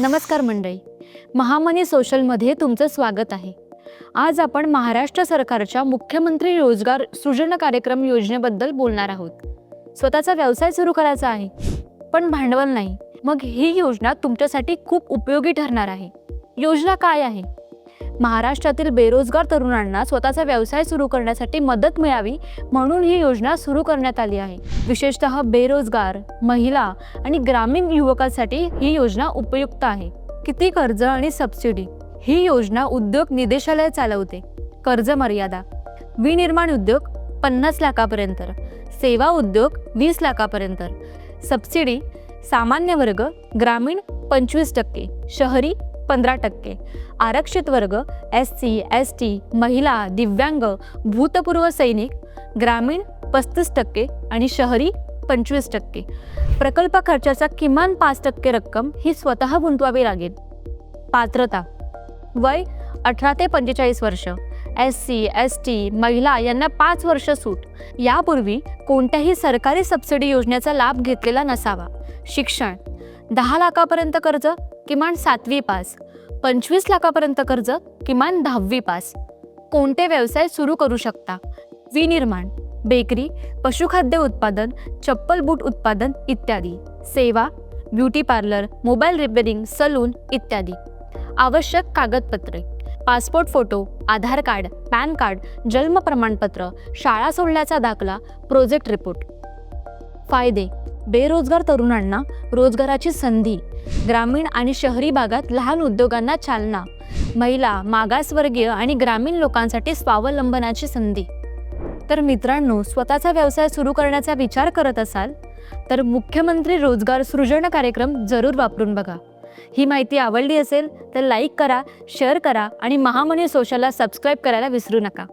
नमस्कार मंडळी. महामनी सोशलमध्ये तुमचं स्वागत आहे. आज आपण महाराष्ट्र सरकारच्या मुख्यमंत्री रोजगार सृजन कार्यक्रम योजनेबद्दल बोलणार आहोत. स्वतःचा व्यवसाय सुरू करायचा आहे पण भांडवल नाही. मग ही योजना तुमच्यासाठी खूप उपयोगी ठरणार आहे. योजना काय आहे? महाराष्ट्रातील बेरोजगार तरुणांना स्वतःचा व्यवसाय सुरू करण्यासाठी मदत मिळावी म्हणून ही योजना सुरू करण्यात आली आहे. विशेषतः बेरोजगार महिला आणि ग्रामीण युवकांसाठी ही योजना उपयुक्त आहे. किती कर्ज आणि सबसिडी ही योजना उद्योग निदेशालय चालवते. कर्ज मर्यादा. विनिर्माण उद्योग पन्नास लाखापर्यंत. सेवा उद्योग वीस लाखापर्यंत. सबसिडी सामान्य वर्ग ग्रामीण पंचवीस टक्के. शहरी पंधरा टक्के. आरक्षित वर्ग एस सी एस टी महिला दिव्यांग भूतपूर्व सैनिक ग्रामीण पस्तीस टक्के आणि शहरी पंचवीस टक्के. प्रकल्प खर्चाचा किमान पाच टक्के रक्कम ही स्वतः गुंतवावी लागेल. पात्रता. वय अठरा ते पंचेचाळीस वर्ष. एस सी एस टी महिला यांना पाच वर्ष सूट. यापूर्वी कोणत्याही सरकारी सबसिडी योजनेचा लाभ घेतलेला नसावा. शिक्षण. दहा लाखापर्यंत कर्ज किमान सातवी पास पंचवीस लाखापर्यंत कर्ज किमान दहावी पास. कोणते व्यवसाय सुरू करू शकता? विनिर्माण बेकरी पशुखाद्य उत्पादन चप्पल बूट उत्पादन इत्यादी. सेवा beauty parlour mobile repairing salon इत्यादी. आवश्यक कागदपत्रे passport photo Aadhaar card PAN card जन्म प्रमाणपत्र शाळा सोडण्याचा दाखला प्रोजेक्ट रिपोर्ट. फायदे. बेरोजगार तरुणांना रोजगाराची संधी. ग्रामीण आणि शहरी भागात लहान उद्योगांना चालना. महिला मागासवर्गीय आणि ग्रामीण लोकांसाठी स्वावलंबनाची संधी. तर मित्रांनो स्वतःचा व्यवसाय सुरू करण्याचा विचार करत असाल तर मुख्यमंत्री रोजगार सृजन कार्यक्रम जरूर वापरून बघा. ही माहिती आवडली असेल तर लाईक करा शेअर करा आणि महामनी सोशलला सबस्क्राईब करायला विसरू नका.